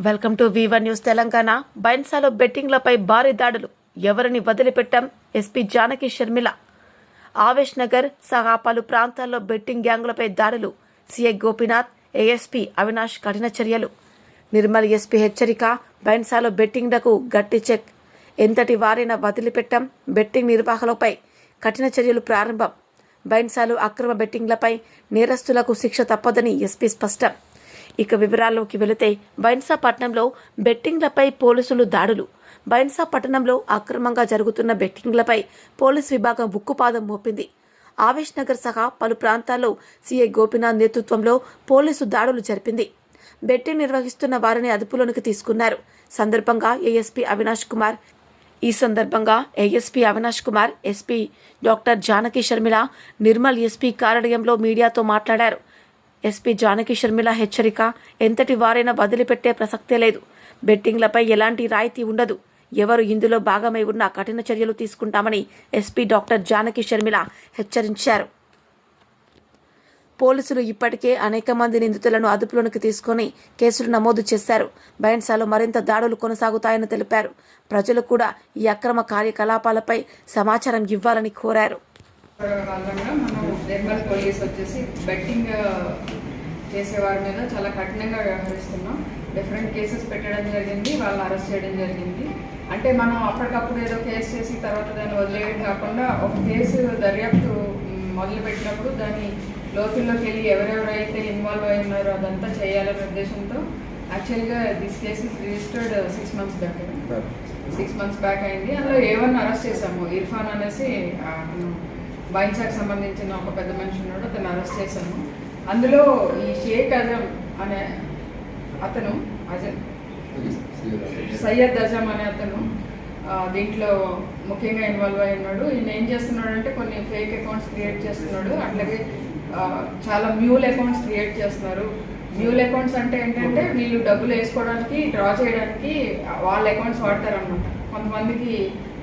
Welcome to one news Telangana. బైన్సాలో బెట్టింగ్లపై భారీ దాడులు. ఎవరిని వదిలిపెట్టాం? ఎస్పీ జానకి షర్మిల. ఆవేష్ నగర్ సహా పలు ప్రాంతాల్లో బెట్టింగ్ గ్యాంగులపై దాడులు. సీఐ గోపీనాథ్ ఏఎస్పీ అవినాష్ కఠిన చర్యలు. నిర్మల్ ఎస్పీ హెచ్చరిక బైన్సాలో బెట్టింగ్లకు గట్టి చెక్. ఎంతటి వారైనా వదిలిపెట్టాం? బెట్టింగ్ నిర్వాహకులపై కఠిన చర్యలు ప్రారంభం. బైన్సాలు అక్రమ బెట్టింగ్లపై నేరస్తులకు శిక్ష తప్పదని ఎస్పీ స్పష్టం. ఇక వివరాల్లోకి వెళితే బైన్సా పట్టణంలో బెట్టింగ్లపై పోలీసులు దాడులు. బైన్సా పట్టణంలో అక్రమంగా జరుగుతున్న బెట్టింగ్లపై పోలీస్ విభాగం ఉక్కుపాదం మోపింది. ఆవేష్ నగర్ సహా పలు ప్రాంతాల్లో సీఐ గోపీనాథ్ నేతృత్వంలో పోలీసు దాడులు జరిపింది. బెట్టింగ్ నిర్వహిస్తున్న వారిని అదుపులోనికి తీసుకున్నారు. సందర్భంగా ఏఎస్పీ అవినాష్ కుమార్ ఈ సందర్భంగా ASP Avinash Kumar SP doctor Janaki Sharmila Nirmal SP కార్యాలయంలో మీడియాతో మాట్లాడారు. ఎస్పీ జానకి షర్మిల హెచ్చరిక ఎంతటి వారైనా వదిలిపెట్టే ప్రసక్తే లేదు. బెట్టింగ్లపై ఎలాంటి రాయితీ ఉండదు. ఎవరు ఇందులో భాగమై ఉన్నా కఠిన చర్యలు తీసుకుంటామని ఎస్పీ డాక్టర్ జానకి షర్మిల హెచ్చరించారు. పోలీసులు ఇప్పటికే అనేక మంది నిందితులను అదుపులోనికి తీసుకొని కేసులు నమోదు చేశారు. బైన్సాలో మరింత దాడులు కొనసాగుతాయని తెలిపారు. ప్రజలు కూడా ఈ అక్రమ కార్యకలాపాలపై సమాచారం ఇవ్వాలని కోరారు. మనం నిర్మల్ పోలీస్ వచ్చేసి బెట్టింగ్ చేసే వారి మీద చాలా కఠినంగా వ్యవహరిస్తున్నాం. డిఫరెంట్ కేసెస్ పెట్టడం జరిగింది వాళ్ళని అరెస్ట్ చేయడం జరిగింది. అంటే మనం అప్పటికప్పుడు ఏదో కేసు చేసి తర్వాత దాన్ని వదిలేయడం కాకుండా ఒక కేసు దర్యాప్తు మ్, మొదలు పెట్టినప్పుడు దాని లోతుల్లోకి వెళ్ళి ఎవరెవరైతే ఇన్వాల్వ్ అయి ఉన్నారో అదంతా చేయాలనే ఉద్దేశంతో యాక్చువల్గా this case registered six months back six months back అయింది. అందులో ఏవన్ అరెస్ట్ చేసాము ఇర్ఫాన్ అనేసి ఆ, శాఖ సంబంధించిన ఒక పెద్ద మనిషి ఉన్నాడు అతను అరెస్ట్ చేశాము అందులో ఈ షేక్ అజం అనే అతను అజం సయ్యద్ అజం అనే అతను దీంట్లో ముఖ్యంగా ఇన్వాల్వ్ అయి ఉన్నాడు. ఈయన ఏం చేస్తున్నాడు అంటే కొన్ని ఫేక్ అకౌంట్స్ క్రియేట్ చేస్తున్నాడు. అట్లాగే చాలా మ్యూల్ అకౌంట్స్ క్రియేట్ చేస్తున్నారు. మ్యూల్ అకౌంట్స్ అంటే ఏంటంటే వీళ్ళు డబ్బులు వేసుకోవడానికి డ్రా చేయడానికి వాళ్ళ అకౌంట్స్ వాడతారనమాట కొంతమందికి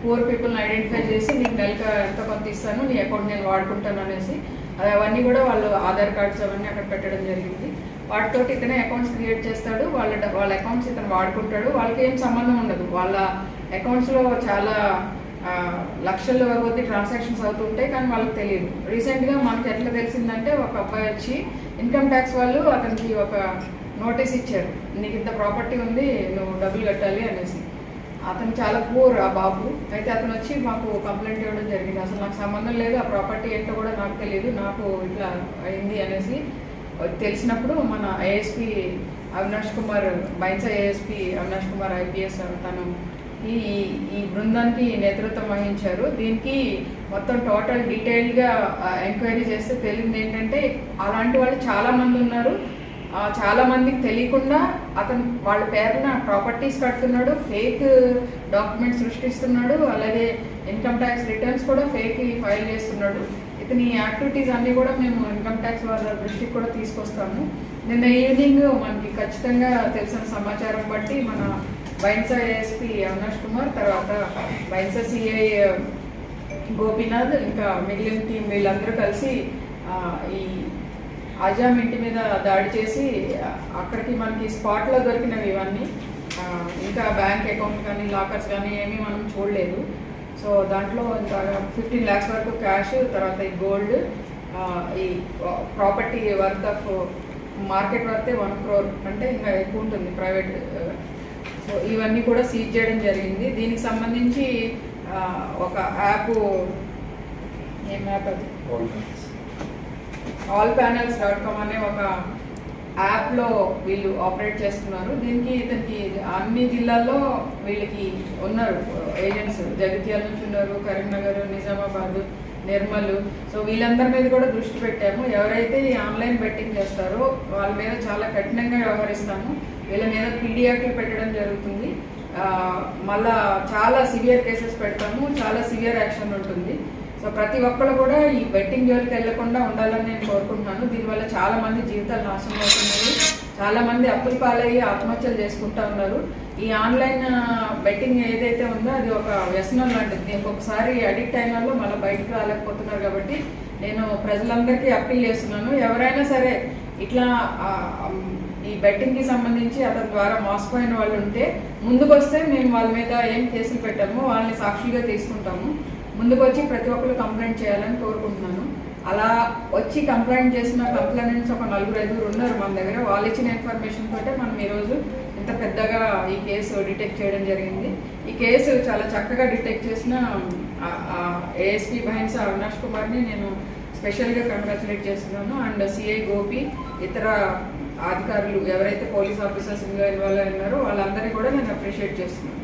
పూర్ పీపుల్ని ఐడెంటిఫై చేసి నీకు నెలకు ఎంత కొంత ఇస్తాను నీ అకౌంట్ నేను వాడుకుంటాను అనేసి. అది అవన్నీ కూడా వాళ్ళు ఆధార్ కార్డ్స్ అవన్నీ అక్కడ పెట్టడం జరిగింది. వాటితో ఇతనే అకౌంట్స్ క్రియేట్ చేస్తాడు. వాళ్ళ వాళ్ళ అకౌంట్స్ ఇతను వాడుకుంటాడు. వాళ్ళకి ఏం సంబంధం ఉండదు. వాళ్ళ అకౌంట్స్లో చాలా లక్షల కొద్ది ట్రాన్సాక్షన్స్ అవుతుంటాయి కానీ వాళ్ళకి తెలియదు. రీసెంట్గా మనకి ఎట్లా తెలిసిందంటే ఒక అబ్బాయి వచ్చి ఇన్కమ్ ట్యాక్స్ వాళ్ళు అతనికి ఒక నోటీస్ ఇచ్చారు. నీకు ఇంత ప్రాపర్టీ ఉంది నువ్వు డబ్బులు కట్టాలి అనేసి. అతను చాలా పూర్ ఆ బాబు. అయితే అతను వచ్చి మాకు కంప్లైంట్ ఇవ్వడం జరిగింది. అసలు నాకు సంబంధం లేదు ఆ ప్రాపర్టీ ఏంటో కూడా నాకు తెలియదు నాకు ఇట్లా అయింది అనేసి తెలిసినప్పుడు మన ASP Avinash Kumar Bhainsa ASP Avinash Kumar IPS తను ఈ ఈ బృందానికి నేతృత్వం వహించారు. దీనికి మొత్తం టోటల్ డీటెయిల్గా ఎంక్వైరీ చేస్తే తెలియదు ఏంటంటే అలాంటి వాళ్ళు చాలా మంది ఉన్నారు. చాలా మందికి తెలియకుండా అతను వాళ్ళ పేరున ప్రాపర్టీస్ కడుతున్నాడు ఫేక్ డాక్యుమెంట్స్ సృష్టిస్తున్నాడు అలాగే ఇన్కమ్ ట్యాక్స్ రిటర్న్స్ కూడా ఫేక్ ఫైల్ చేస్తున్నాడు. ఇతని యాక్టివిటీస్ అన్నీ కూడా మేము ఇన్కమ్ ట్యాక్స్ వాళ్ళ దృష్టికి కూడా తీసుకొస్తాము. నిన్న ఈవినింగ్ మనకి ఖచ్చితంగా తెలిసిన సమాచారం బట్టి మన బైన్సా ఏఎస్పీ అవినాష్ కుమార్ తర్వాత బైన్సా సిఐ గోపీనాథ్ ఇంకా మిగిలిన టీం వీళ్ళందరూ కలిసి ఈ అజామ్ ఇంటి మీద దాడి చేసి అక్కడికి మనకి స్పాట్లో దొరికినవి ఇవన్నీ. ఇంకా బ్యాంక్ అకౌంట్ కానీ లాకర్స్ కానీ ఏమీ మనం చూడలేదు. సో దాంట్లో ఇంకా ఫిఫ్టీన్ ల్యాక్స్ వరకు క్యాష్ తర్వాత ఈ గోల్డ్ ఈ ప్రాపర్టీ వర్త్ ఆఫ్ మార్కెట్ వర్తే వన్ క్రోర్ అంటే ఇంకా ఎక్కువ ఉంటుంది ప్రైవేట్ సో ఇవన్నీ కూడా సీజ్ చేయడం జరిగింది. దీనికి సంబంధించి ఒక యాప్ ఏం యాప్ అది? ఆల్ ప్యానల్స్ డాట్ కామ్ అనే ఒక యాప్లో వీళ్ళు ఆపరేట్ చేస్తున్నారు. దీనికి ఇతనికి అన్ని జిల్లాల్లో వీళ్ళకి ఉన్నారు ఏజెంట్స్. జగిత్యాల నుంచి ఉన్నారు కరీంనగర్ నిజామాబాద్ నిర్మల్. సో వీళ్ళందరి మీద కూడా దృష్టి పెట్టాము. ఎవరైతే ఈ ఆన్లైన్ బెట్టింగ్ చేస్తారో వాళ్ళ మీద చాలా కఠినంగా వ్యవహరిస్తాము. వీళ్ళ మీద పీడియాక్లు పెట్టడం జరుగుతుంది. మళ్ళా చాలా సివియర్ కేసెస్ పెడతాము. చాలా సివియర్ యాక్షన్ ఉంటుంది. ప్రతి ఒక్కరు కూడా ఈ బెట్టింగ్ జోలికి వెళ్ళకుండా ఉండాలని నేను కోరుకుంటున్నాను. దీనివల్ల చాలా మంది జీవితాలు నాశనం అవుతున్నాయి చాలా మంది అప్పుల పాలయ్యి ఆత్మహత్యలు చేసుకుంటా ఉన్నారు. ఈ ఆన్లైన్ బెట్టింగ్ ఏదైతే ఉందో అది ఒక వ్యసనం లాంటిది. దీనికి ఒకసారి అడిక్ట్ అయిన వాళ్ళు మళ్ళీ బయటకు రాలేకపోతున్నారు కాబట్టి నేను ప్రజలందరికీ అప్పీల్ చేస్తున్నాను. ఎవరైనా సరే ఇట్లా ఈ బెట్టింగ్కి సంబంధించి అతని ద్వారా మోసపోయిన వాళ్ళు ఉంటే ముందుకొస్తే మేము వాళ్ళ మీద ఏం కేసులు పెట్టాము వాళ్ళని సాక్షులుగా తీసుకుంటాము. ముందుకు వచ్చి ప్రతి ఒక్కరు కంప్లైంట్ చేయాలని కోరుకుంటున్నాను. అలా వచ్చి కంప్లైంట్ చేసిన కంప్లైంట్స్ ఒక నలుగురు ఐదుగురు ఉన్నారు మన దగ్గర. వాళ్ళు ఇచ్చిన ఇన్ఫర్మేషన్ తోటే మనం ఈరోజు ఇంత పెద్దగా ఈ కేసు డిటెక్ట్ చేయడం జరిగింది. ఈ కేసు చాలా చక్కగా డిటెక్ట్ చేసిన ఏఎస్పీ భైన్స్ అవినాష్ కుమార్ని నేను స్పెషల్గా కంగ్రాచులేట్ చేస్తున్నాను. అండ్ సిఐ గోపి ఇతర అధికారులు ఎవరైతే పోలీస్ ఆఫీసర్స్ ఇన్వాల్వ్ అయి వాళ్ళందరినీ కూడా నేను అప్రిషియేట్ చేస్తున్నాను.